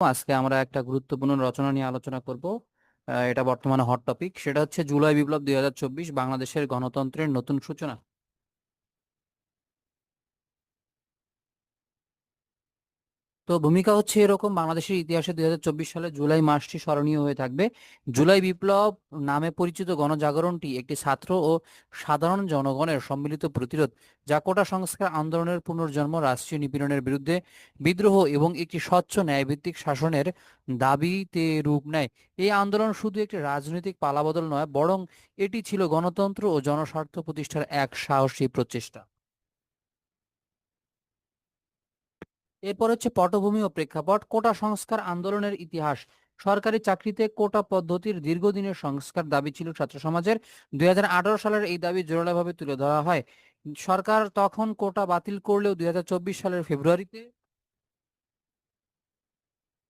আজকে আমরা একটা গুরুত্বপূর্ণ রচনা নিয়ে আলোচনা করব। এটা বর্তমানে হট টপিক সেটা হচ্ছে জুলাই বিপ্লব দুই হাজার চব্বিশ বাংলাদেশের গণতন্ত্রের নতুন সূচনা। তো ভূমিকা হচ্ছে এরকম বাংলাদেশের ইতিহাসে দুই হাজার চব্বিশ সালে জুলাই মাসটি স্মরণীয় হয়ে থাকবে। জুলাই বিপ্লব নামে পরিচিত গণজাগরণটি একটি ছাত্র ও সাধারণ জনগণের সম্মিলিত প্রতিরোধ যা কোটা সংস্কার আন্দোলনের পুনর্জন্ম রাষ্ট্রীয় নিপীড়নের বিরুদ্ধে বিদ্রোহ এবং একটি স্বচ্ছ ন্যায়ভিত্তিক শাসনের দাবিতে রূপ নেয়। এই আন্দোলন শুধু একটি রাজনৈতিক পালাবদল নয় বরং এটি ছিল গণতন্ত্র ও জনস্বার্থ প্রতিষ্ঠার এক সাহসী প্রচেষ্টা। এরপর হচ্ছে পটভূমি ও প্রেক্ষাপট, কোটা সংস্কার আন্দোলনের ইতিহাস। সরকারি চাকরিতে কোটা পদ্ধতির দীর্ঘদিনের সংস্কার দাবি ছিল ছাত্র সমাজের দুই হাজার আঠারো সালের এই দাবি জোরালোভাবে তুলে ধরা হয়। সরকার তখন কোটা বাতিল করলেও দুই হাজার চব্বিশ সালের ফেব্রুয়ারিতে